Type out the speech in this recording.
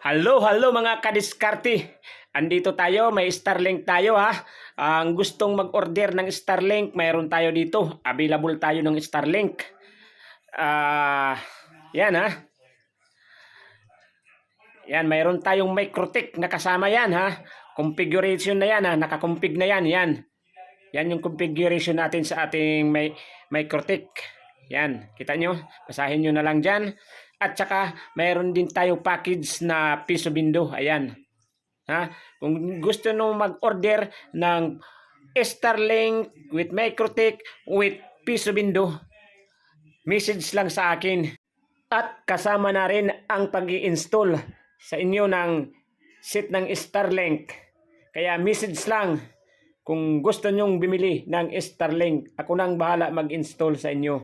Hello, hello mga kadiskarte. Andito tayo, may Starlink tayo ha. Ang gustong mag-order ng Starlink, mayroon tayo dito. Available tayo ng Starlink. Ah, yan ha. Yan, mayroon tayong Microtech na kasama yan ha. Configuration na yan ha, nakakompig na yan, yan. Yan yung configuration natin sa ating may Microtech. Yan, kita nyo? Basahin nyo na lang dyan. At saka, mayroon din tayo package na piso bindo. Ayan. Ha? Kung gusto nyo mag-order ng Starlink with Microtech with piso bindo, message lang sa akin. At kasama na rin ang pag install sa inyo ng set ng Starlink. Kaya message lang kung gusto nyong bumili ng Starlink. Ako nang bahala mag-install sa inyo.